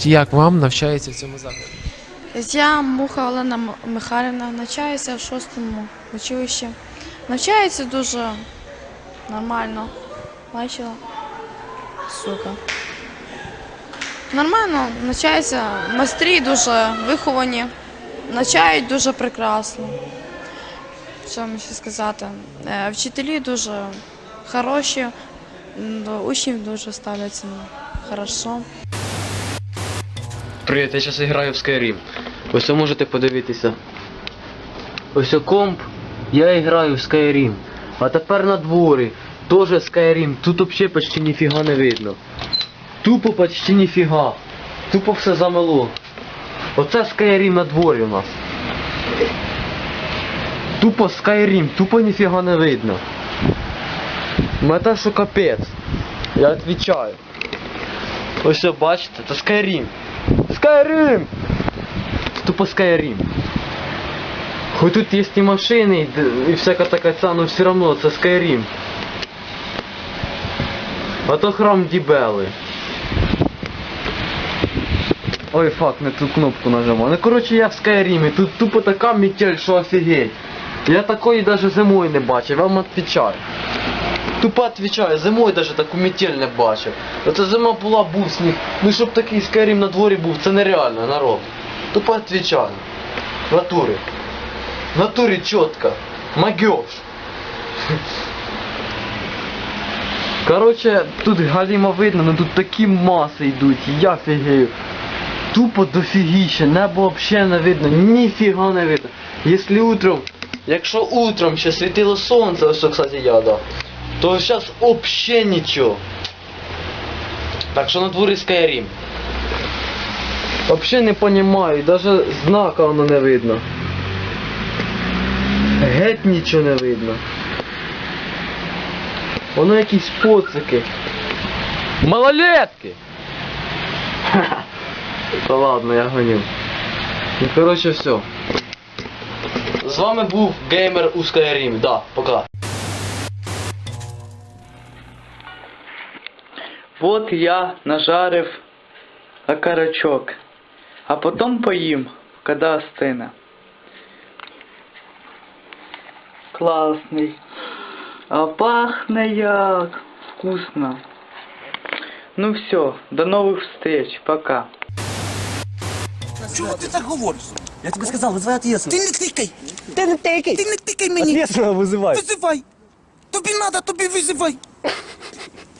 Розкажіть, як вам навчається в цьому закладі? Я Муха Олена Михайлівна, навчаюся в шостому училищі. Навчається дуже нормально. Бачила? Сука. Нормально, навчається. Майстрі дуже виховані, навчають дуже прекрасно. Що мені ще сказати? Е, Вчителі дуже хороші, до учнів дуже ставляться хорошо. Привіт, я зараз граю в Skyrim. Ось ви можете подивитися. Ось комп, я граю в Skyrim. А тепер на дворі. Тоже Skyrim. Тут взагалі почти ніфіга не видно. Тупо почти ніфіга. Тупо все замело. Оце Skyrim на дворі у нас. Тупо Skyrim, тупо ніфіга не видно. Мета що капець. Я відповідаю. Ось бачите, це Skyrim. Skyrim! Тупо Skyrim. Хоть тут есть и машины, и всякая такая ця, но все равно це Skyrim. А то храм Дібели. Ой, фак, не ту кнопку нажимав. Ну коротше я в Скайрімі, тут тупо така метель, що офігеть. Я такої даже зимою не бачив, вам відповідаю. Тупо відповідаю, зимою даже таку метель не бачив. Оце зима була, був сніг. Ну щоб такий Скайрім на дворі був, це нереально, народ. Тупо відповідаю. В натурі. В натурі чітко. Магіош. Короче, тут галіма видно, ну тут такі маси йдуть, я фігею. Тупо дофігіще, небо взагалі не видно, ніфіга не видно. Якщо утром, якщо утром ще світило сонце, ось, кстати, я, да, то зараз взагалі нічого. Так що на дворі Skyrim. Вообще не понимаю, даже знака воно не видно. Геть нічого не видно. Воно якісь поцики. Малолетки! Та ладно, я гоню. Ну коротше все. З вами був геймер у Skyrim. Да, пока. Вот я нажарив окорочок, а потом поїм, когда остине. Класний. А пахне як вкусно. Ну все, до новых встреч, пока. Чого ти так говориш? Я тебе сказал, вызывай Ти ответственного. не тикай! Ты не тыкай! Ти не тикай мені! Ответственного вызывай. Визивай! Тобі надо, тобі визивай!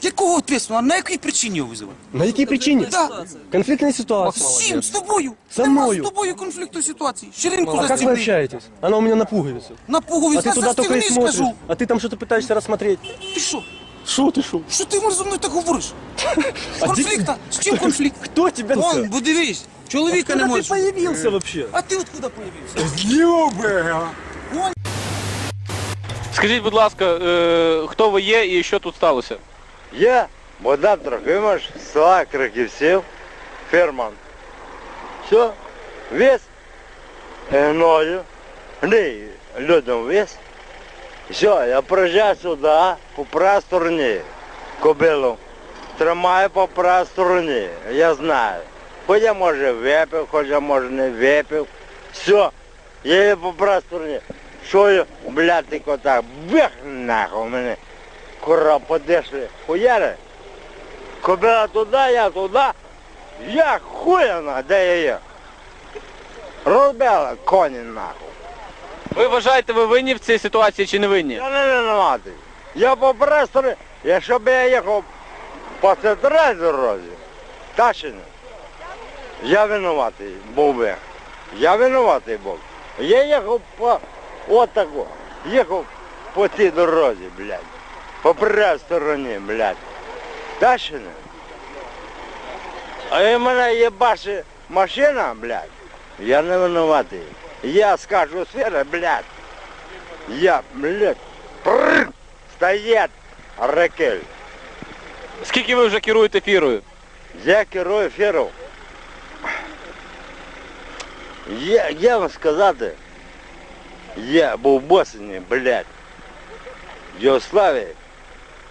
Якого ответственного? На якій причині його визивай? На якій причині? Да. Конфликтная ситуация. З чим? З тобою? Со Нема мною. з тобою конфлікту ситуації. Ширинку А как вы застібни. общаетесь? Она у меня на пуговице. На пугові А ты туда только и застібни, смотришь. скажу. А ты там что-то пытаешься рассмотреть. Ти що? Шо ты шо? Що ти можеш зі мною так говориш? А Конфлікта? З чим конфлікт? Кто тебя Вон, бо дивись, чоловіка не Когда ты можеш. появился вообще? А ти откуда появився? Скажіть, будь ласка, е, хто ви є і що тут сталося? Я Богдан Трохимович, села Краківців, ферман. Все, весь гною, гний людям весь. Все, я приїжджаю сюди по правій кобилу. Тримаю по правій я знаю. Хоч я може випив, хоч я може не випив. Все, я її по правій. Що я, блядь, так, бих нахуй мене. Кура подешли, хуяри. Кобила туди, я туди. Я хуяна, де я є. Розбила коні нахуй. Ви вважаєте, ви винні в цій ситуації чи не винні? Я не винуватий. Я по престорі, якщо б я їхав по центральній дорозі, та ще не. Я винуватий був би. Я винуватий був. Я їхав по отаку. Їхав по цій дорозі, блядь. По правій стороні, блядь. Та ще не. А і в мене є бачить машина, блядь. Я не винуватий. Я скажу сфера, блядь. Я, блядь, прррр, стоять, ракель. Скільки ви вже керуєте фірою? Я керую фіру. Я, я вам сказати, я був в Босні, блядь, в Югославії.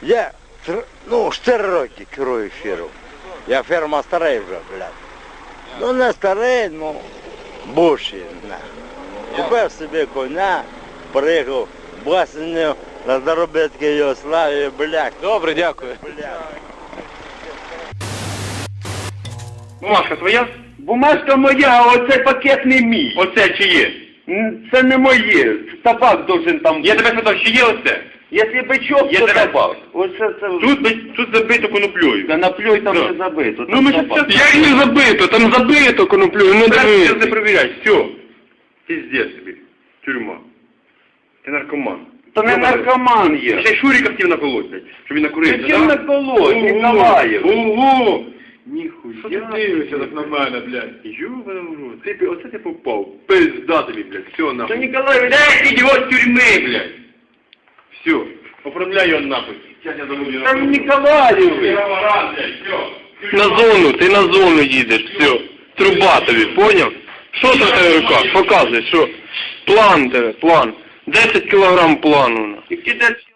Я, тр- ну, 4 роки керую фіру. Я ферма старий вже, блядь. Ну не старий, ну буші. Купив собі коня, приїхав басеню на заробітки його славі, бляк, Добре, дякую. бляк. Бумажка твоя? Бумажка моя, а оцей пакет не мій. Оце чи є? Це не моє. Табак должен там. Я тебе спитав, чи є оце? Якщо бичок, Я то тебе- табак. Оце це. Тут, би- тут забито коноплею. Та наплюй там Да. не забито. Ну там ми ж табак. все... Як не забито, там забито коноплю, не Зараз дивись. не перевіряй, все. Пиздец тобі. Тюрма. Ти наркоман. То не Йобаний. наркоман є. Ще й Шуріка хотів наколоть, блядь, щоб він накурився, Зачем наколоть, Ніколаєв? Ого! Ніхуя. Що ти дивишся так на мене, блядь? Йобаний в рот. Ти, пі- оце ти попав. Пизда тобі, блядь, все То нахуй. Ніколаєвич, Дай його з тюрми, блядь. Все, оформляй його нахуй. Сейчас я замовлю. там Ніколаєвич. На зону, ти на зону їдеш, все. Труба тобі, поняв? Що там в тебе в руках? Показуй, що? План тебе, план. 10 кілограм плану. на. Які десь-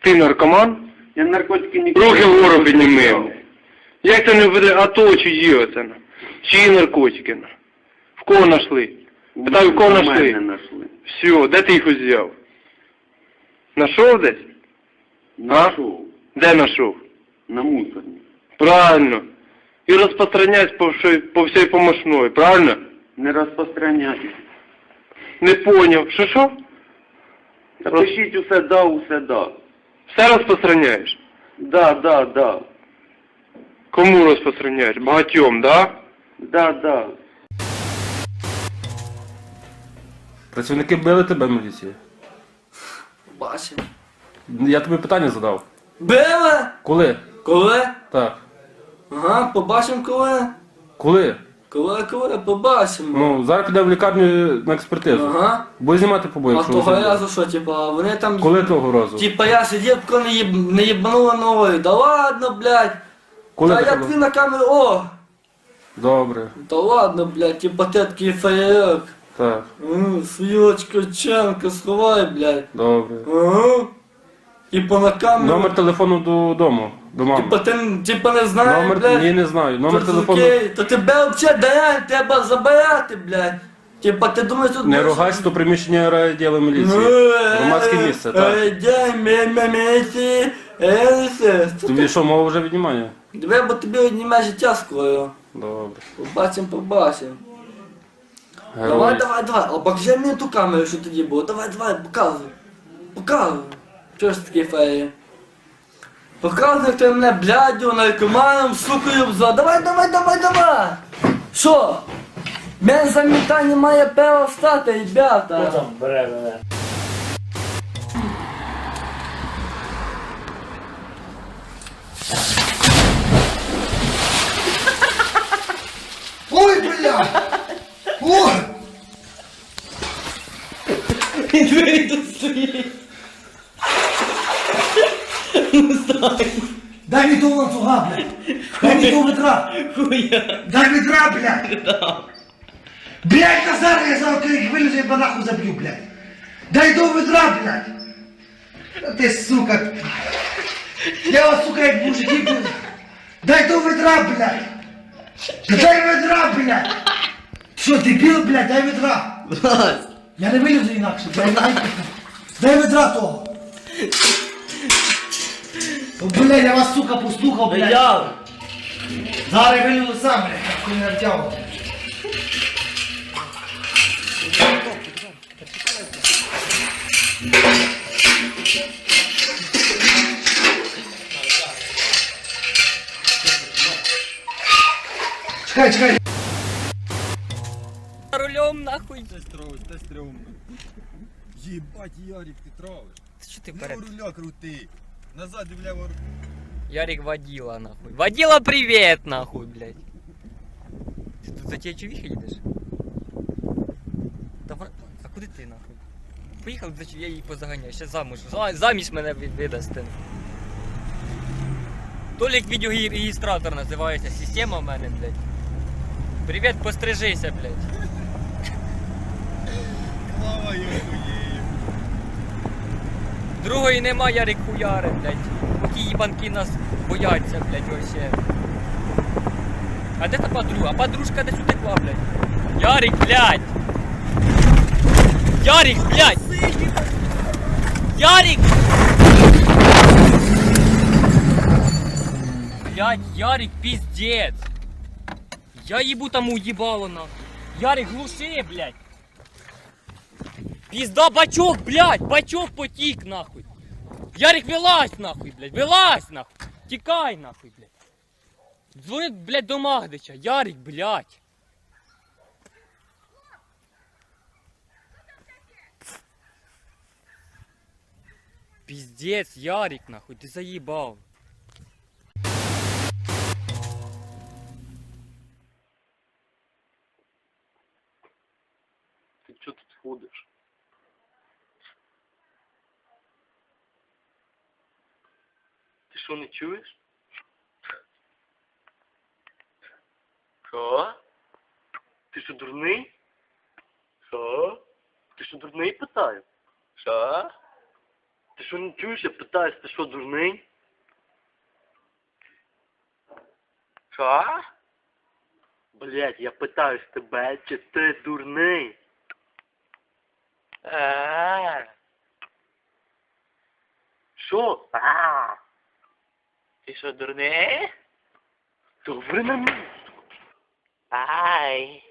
Ти наркоман? Я наркотики не Руки вгору підніми. Як це не веде, а то чи є це? на? Чиї наркотики? на? В кого нашли? Питаю, в кого нашли. Все, де ти їх взяв? Нашов десь? Нашов. Де нашов? На мусорні. Правильно. І розпространяють по всій, по всій помощної, правильно? Не розпространяйте. Не поняв. Що що? Та пишіть усе да, усе да. Все розпространяєш? Да, да, да. Кому розпространяєш? Багатьом, да? Да, да. Працівники били тебе, міліція. Бачив. Я тобі питання задав. Били? Коли? Коли? Так. Ага, побачимо коли. Коли? Коли, коли, побачимо. Ну, зараз підемо в лікарню на експертизу. Ага. Будеш знімати побої, А того ви разу що, типа, вони там... Коли того разу? Типа я сидів, коли не, їб... не їбанула ногою. Да ладно, блядь. Коли Та я таке було? на камеру, о! Добре. Та ладно, блядь, типа ти такий феєрок. Так, Ну, свілочка, ченка, сховай, блядь. добре. Ага. Типа на камеру. Номер телефону додому, до мами. Типа ти, типа не знаєш, Номер, блядь. ні, не знаю. Номер То телефону. окей, То тебе взагалі дай, треба забирати, блядь. Типа ти думаєш тут... Не будеш- ругайся до приміщення райділу міліції. Ну, Громадське е, місце, так. е, дай е, все. Тобі що, мова вже віднімання? Диви, бо тобі одніме життя скоро. Добре. Побачим, побачим. Давай, Герой. давай, давай. А покажи мені ту камеру, що тоді було. Давай, давай, показуй. Показуй. Чого ж такі феї? Показуй, ти мене блядю, наркоманом, сукою взяв. Давай, давай, давай, давай. Що? Мен замітання має право стати, ребята. Ой, бля! Ой! Дай мені того ланцюга, блядь! Дай мені того ведра! Дай ведра, блядь! Блядь, Назар, я зараз як вилізу, я нахуй заб'ю, блядь! Дай того ведра, блядь! Та ти, сука! Я вас, сука, як блядь! Дай того ведра, блядь! Дай ведра, блядь! Що, дебіл, блядь, дай ведра! Я не вилізу інакше, дай, дай, дай ведра того! Блядь, я вас, сука, послухав, блядь! Я. Зараз я вилізу сам, блядь, хуй не втягав. Чекай, чекай. Нахуй. Єбать, Ярик, ти травиш. Що ти перед? руля крути. Назад і вліво Ярик водила нахуй. Водила привет нахуй, блядь. Ти тут за ті човіхи їдеш? Давай, а куди ти нахуй? Поїхав за я її позаганяю, ще замуж. За- Заміж мене від- видасте. Толік відеореєстратор називається, система в мене, блядь. Привіт, пострижися, блядь. Другої нема, Ярик хуяри, блядь. Ті їбанки нас бояться, блядь, вообще. А де та подруга? А подружка десь утекла, блядь. Ярик, блядь! Ярик, блядь! Ярик! Блядь, Ярик, пиздец! Я ебу тому ебало нахуй. Ярик, глуши, блядь! Пизда, бачок, блядь! Бачок потік, нахуй! Ярик, вилазь, нахуй, блядь! Вилазь, нахуй! Тікай, нахуй, блядь! Дзвони, блядь, до Магдича! Ярик, блядь! Пиздец, Ярик, нахуй, ты заебал. Чуєш? Що? Ти що дурний? Що? Ти що дурний питаю? Що? Ти що не чуєш, я питаюсь, ти що дурний? Що? Блять, я питаюсь тебе, чи ти дурний? А. Що? А. Ти що, дурний? Добре на місце. Ай.